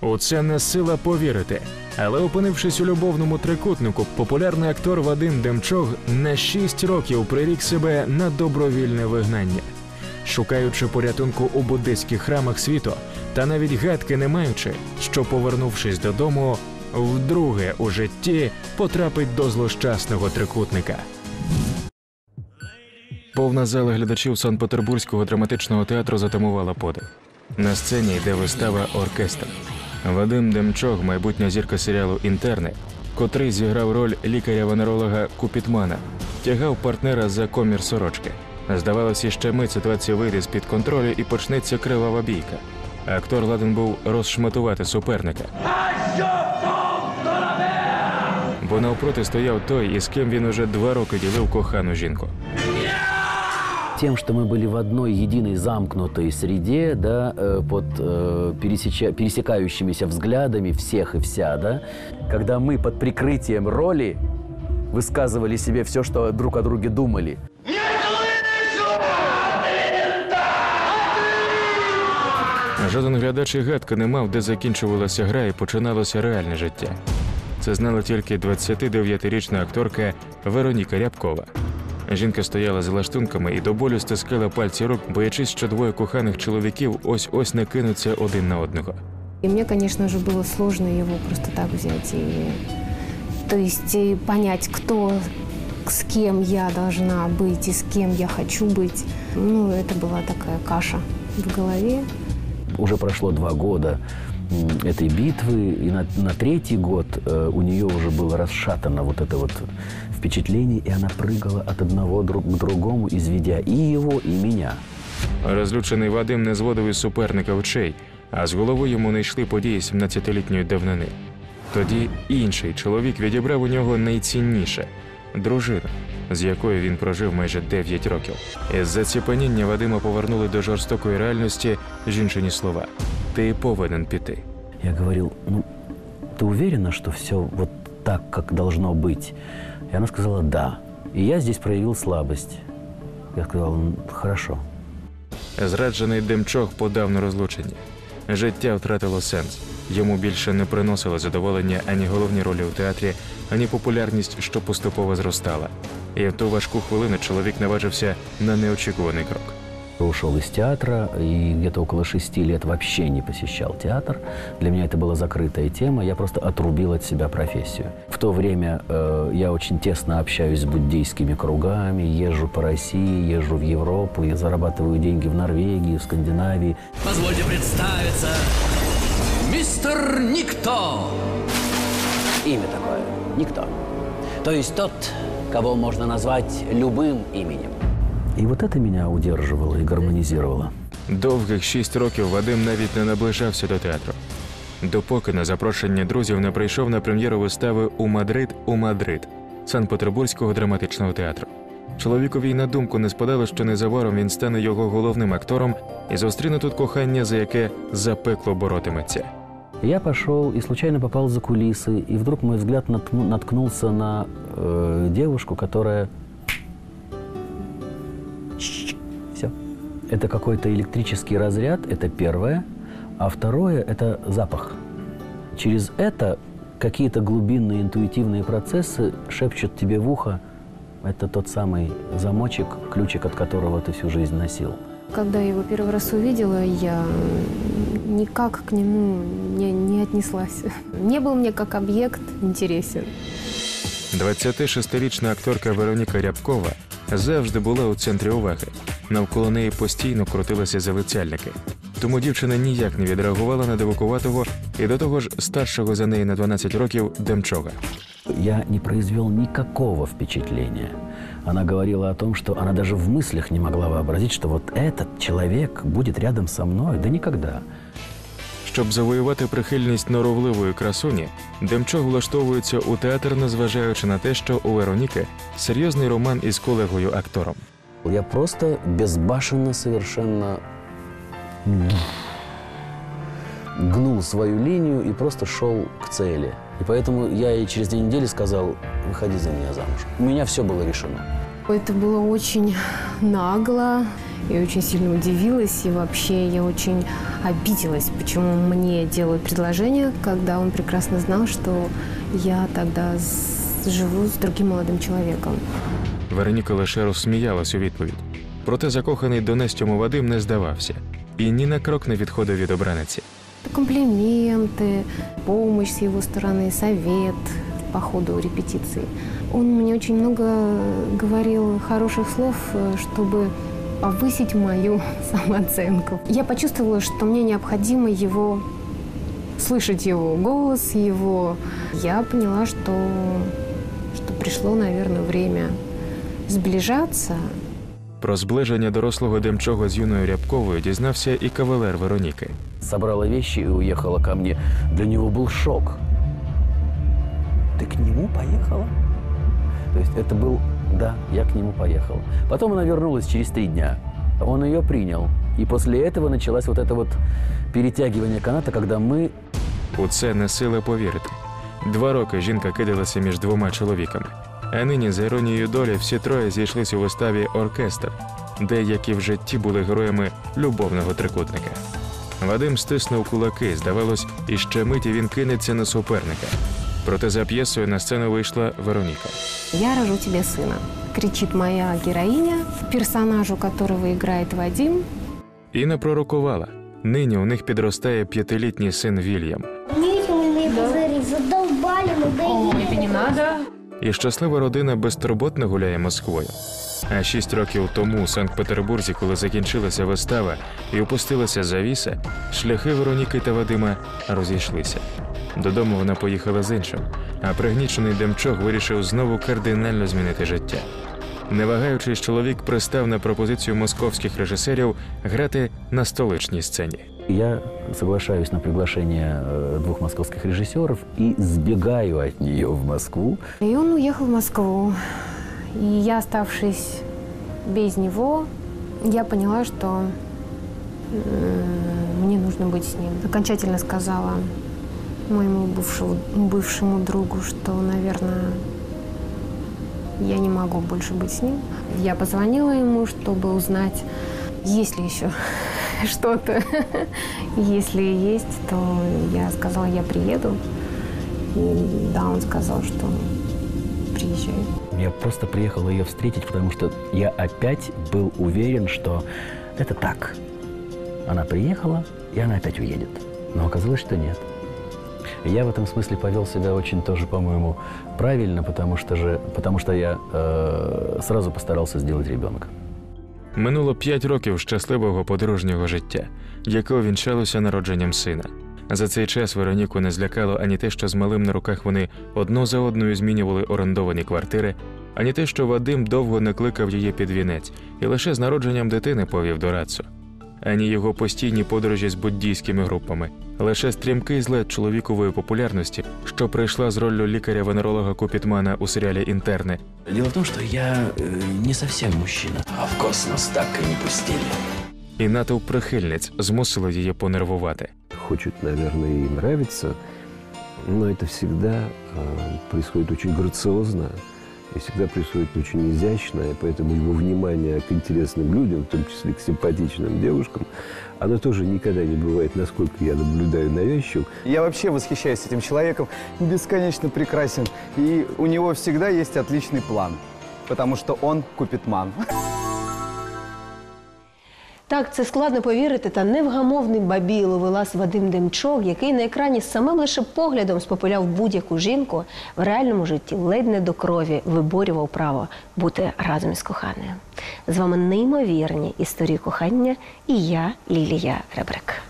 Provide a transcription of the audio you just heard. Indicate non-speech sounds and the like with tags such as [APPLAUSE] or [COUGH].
У це не сила повірити. Але опинившись у любовному трикутнику, популярний актор Вадим Демчог на 6 років прирік себе на добровільне вигнання. Шукаючи порятунку у буддистських храмах світу, та навіть гадки не маючи, що повернувшись додому, вдруге у житті потрапить до злощасного трикутника. Повна зала глядачів Санкт-Петербурзького драматичного театру затамувала подих. На сцені йде вистава оркестр. Вадим Демчог, майбутня зірка серіалу Інтерни, котрий зіграв роль лікаря-венеролога Купітмана, тягав партнера за комір сорочки. Здавалося, ще мить ситуація вийде з-під контролю і почнеться кривава бійка. Актор ладен був розшматувати суперника. Бо навпроти стояв той, із ким він уже два роки ділив кохану жінку. Тем, что мы были в одной единой замкнутой среде, да, э, под э, пересеча- пересекающимися взглядами всех и вся, да, когда мы под прикрытием роли высказывали себе все, что друг о друге думали. Жоден глядач і гадки не мав, де закінчувалася гра і починалося реальне життя. Це знала тільки 29-річна акторка Вероніка Рябкова. Жінка стояла за лаштунками і до болю стискала пальці рук, боячись, що двоє коханих чоловіків ось ось не кинуться один на одного. И мне, конечно же, было сложно его просто так взять и, то есть, и понять, кто, с кем я должна быть и с кем я хочу быть. Ну, это была такая каша в голове. Уже прошло два года м, этой битвы, и на, на третий год э, у нее уже было расшатано вот это вот впечатление, и она прыгала от одного друг к другому, изведя и его, и меня. Розлючений Вадим не зводив із суперника очей, а з голови йому не йшли події 17-літньої давнини. Тоді інший чоловік відібрав у нього найцінніше дружину, з якою він прожив майже 9 років. Із заціпаніння Вадима повернули до жорстокої реальності жінчині слова: Ти повинен піти. Я говорил, ну, ты уверена, что все вот так, как должно быть? И она сказала, да. И я здесь проявил слабость. Я сказал, «М, хорошо. Зраджений Демчог подав на розлучення. Життя втратило сенс. Йому більше не приносило задоволення ані головні ролі у театрі, ані популярність, що поступово зростала. І в ту важку хвилину чоловік наважився на неочікуваний крок. Ушел из театра и где-то около шести лет вообще не посещал театр. Для меня это была закрытая тема, я просто отрубил от себя профессию. В то время э, я очень тесно общаюсь с буддийскими кругами, езжу по России, езжу в Европу, я зарабатываю деньги в Норвегии, в Скандинавии. Позвольте представиться. Мистер Никто. Имя такое – никто. То есть тот, кого можно назвать любым именем. И вот это меня удерживало и гармонизировало. Довгих шість років Вадим навіть не наближався до театру. Допоки на запрошення друзів не прийшов на прем'єру вистави у Мадрид у Мадрид Санкт-Петербурзького драматичного театру. Чоловікові й на думку не спадало, що незабаром він стане його головним актором і зустріне тут кохання, за яке запекло боротиметься. Я пошел и случайно попал за кулисы, и вдруг мой взгляд наткну- наткнулся на э, девушку, которая... Это какой-то электрический разряд, это первое. А второе – это запах. Через это какие-то глубинные интуитивные процессы шепчут тебе в ухо, это тот самый замочек, ключик от которого ты всю жизнь носил. Когда я его первый раз увидела, я никак к нему не, не отнеслась. [LAUGHS] Не был мне как объект интересен. 26-річна акторка Вероніка Рябкова завжди була у центрі уваги. Навколо неї постійно крутилися залицяльники. Тому дівчина ніяк не відреагувала на дивакуватого і до того ж старшого за неї на 12 років Демчога. Я не произвел никакого впечатления. Она говорила о том, что она даже в мыслях не могла вообразить, что вот этот человек будет рядом со мной. Да никогда. Щоб завоювати прихильність норовливої красуні, Демчог влаштовується у театр, незважаючи на те, що у Вероніки серйозний роман із колегою актором. Я просто безбашенно совершенно гнул свою линию и просто шел к цели. И поэтому я ей через две недели сказал, выходи за меня замуж. У меня все было решено. Это было очень нагло Я очень сильно удивилась и вообще я очень обиделась, почему мне делают предложение, когда он прекрасно знал, что я тогда живу с другим молодым человеком. Вероніка лише розсміялась у відповідь. Проте закоханий Донестьому Вадим не здавався і ні на крок не відходив від обраниці. Комплименты, помощь с его стороны, совет по ходу репетиции. Он мне очень много говорил хороших слов, э, чтобы повысить мою [LAUGHS] самооценку. Я почувствовала, что мне необходимо его слышать его голос, его. Я поняла, что, что пришло, наверное, время сближаться. Про зближення дорослого Демчого з юною Рябковою дізнався і кавалер Вероніки. Собрала вещи и уехала ко мне. Для него был шок. Ты к нему поехала? То есть это был, да, я к нему поехал. Потом она вернулась через три дня. Он ее принял. И после этого началось вот это вот перетягивание каната, когда мы У це не сила повірити. Два роки жінка кидалася між двома чоловіками. А нині, за іронією долі, всі троє зійшлись у виставі Оркестр, де, як і в житті, були героями любовного трикутника. Вадим стиснув кулаки, здавалось, і ще миті він кинеться на суперника. Проте за п'єсою на сцену вийшла Вероніка. «Я рожу тебе сына», кричит моя героиня, персонажу которого играет Вадим. Інна пророкувала. Нині у них підростає п'ятилітній син Вільям. Видите, вы меня позорили, задолбали, надоели. І щаслива родина безтурботно гуляє Москвою. А шість років тому у Санкт-Петербурзі, коли закінчилася вистава і опустилася завіса, шляхи Вероніки та Вадима розійшлися. Додому вона поїхала з іншим, а пригнічений Демчок вирішив знову кардинально змінити життя. Не вагаючись, чоловік пристав на пропозицію московських режисерів грати на столичній сцені. Я соглашаюсь на приглашение э, двух московских режиссеров и сбегаю от нее в Москву. И он уехал в Москву. И я, оставшись без него, я поняла, что мне нужно быть с ним. Окончательно сказала моему бывшему, бывшему другу, что, наверное, я не могу больше быть с ним. Я позвонила ему, чтобы узнать, есть ли еще что-то. [LAUGHS] Если есть, то я сказала, я приеду. И да, он сказал, что приезжай. Я просто приехал ее встретить, потому что я опять был уверен, что это так. Она приехала, и она опять уедет. Но оказалось, что нет. Я в этом смысле повел себя очень тоже, по-моему, правильно, потому что же, потому что я э, сразу постарался сделать ребенка. Минуло п'ять років щасливого подружнього життя, яке увінчалося народженням сина. За цей час Вероніку не злякало ані те, що з малим на руках вони одно за одною змінювали орендовані квартири, ані те, що Вадим довго не кликав її під вінець і лише з народженням дитини повів до Рацу. Ані його постійні подорожі з буддійськими групами, лише стрімкий злет чоловікової популярності, що прийшла з роллю лікаря-венеролога Купітмана у серіалі Інтерни, Дело в том, что я не совсем мужчина. А в космос так и не пустили. і натовп прихильниць змусило її понервувати. хочет, наверное, и нравится, но это всегда э, происходит очень грациозно и всегда происходит очень изящно, и поэтому его внимание к интересным людям, в том числе к симпатичным девушкам, оно тоже никогда не бывает, насколько я наблюдаю навязчив. Я вообще восхищаюсь этим человеком, бесконечно прекрасен. И у него всегда есть отличный план, потому что он купитман. Так, це складно повірити, та невгамовний бабій ловелас Вадим Демчок, який на екрані самим лише поглядом спопиляв будь-яку жінку, в реальному житті ледь не до крові виборював право бути разом із коханою. З вами неймовірні історії кохання і я, Лілія Ребрик.